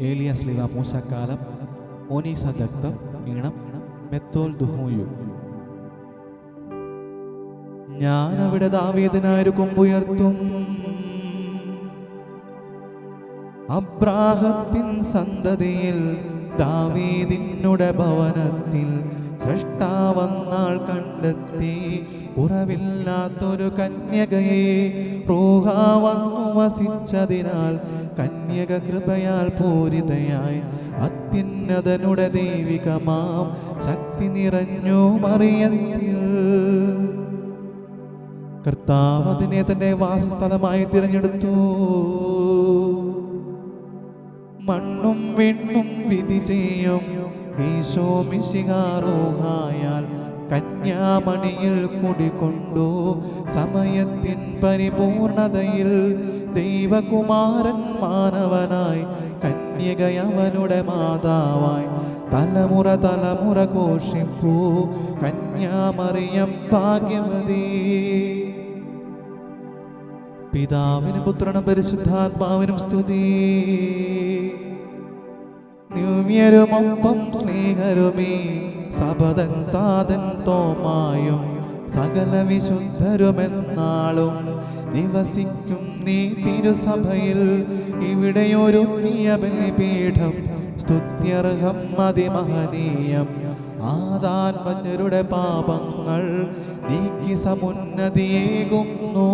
ഏലിയാസ് ലിവ മൂശക്കാലം ഓനീസ ദഗ്ധം ഈണം മെത്തോൽ ദുഹോയു. ഞാൻ അവിടെ ദാവീദിനായൊരു കൊമ്പുയർത്തും അബ്രാഹത്തിൻ സന്തതിയിൽ ദാവീദിനുടെ ഭവനത്തിൽ സൃഷ്ടാവന്നാൾ കണ്ടെത്തി. ഉറവില്ലാത്തൊരു കന്യകയെ റൂഹ വന്നു വസിച്ചതിനാൽ കന്യക കൃപയാൽ പൂരിതയായി. അത്യുന്നതനുടെ ദൈവികമാം ശക്തി നിറഞ്ഞു മറിയത്തിൽ. കർത്താവ് അതിനെ തന്റെ വാസസ്ഥലമായി തിരഞ്ഞെടുത്തു. മണ്ണും വിണ്ണും വിധി ചെയ്യും. ഈശോ മിശികാറോഹായാൽ കന്യാമണിയിൽ കുടികൊണ്ടു. സമയത്തിൻ പരിപൂർണതയിൽ ദൈവകുമാരൻ മാനവനായി കന്യകയവനുടെ മാതാവായി തലമുറ തലമുറ ഘോഷിപ്പൂ. കന്യാമറിയം ഭാഗ്യമതി പിതാവിനും പുത്രനും പരിശുദ്ധാത്മാവിനും സ്തുതി. ദിവ്യരുമൊപ്പം സ്നേഹരുമേ സപതൻ താതൻ തോമായും സകല വിശുദ്ധരുമെന്നാളും നിവസിക്കും നീ തിരുസഭയിൽ. ഇവിടെയൊരുക്കിയ ബലിപീഠം സ്തുത്യർഹം അതിമഹനീയം. ആദാത്മജ്ഞരുടെ പാപങ്ങൾ നീക്കി സമുന്നതിയേകുന്നു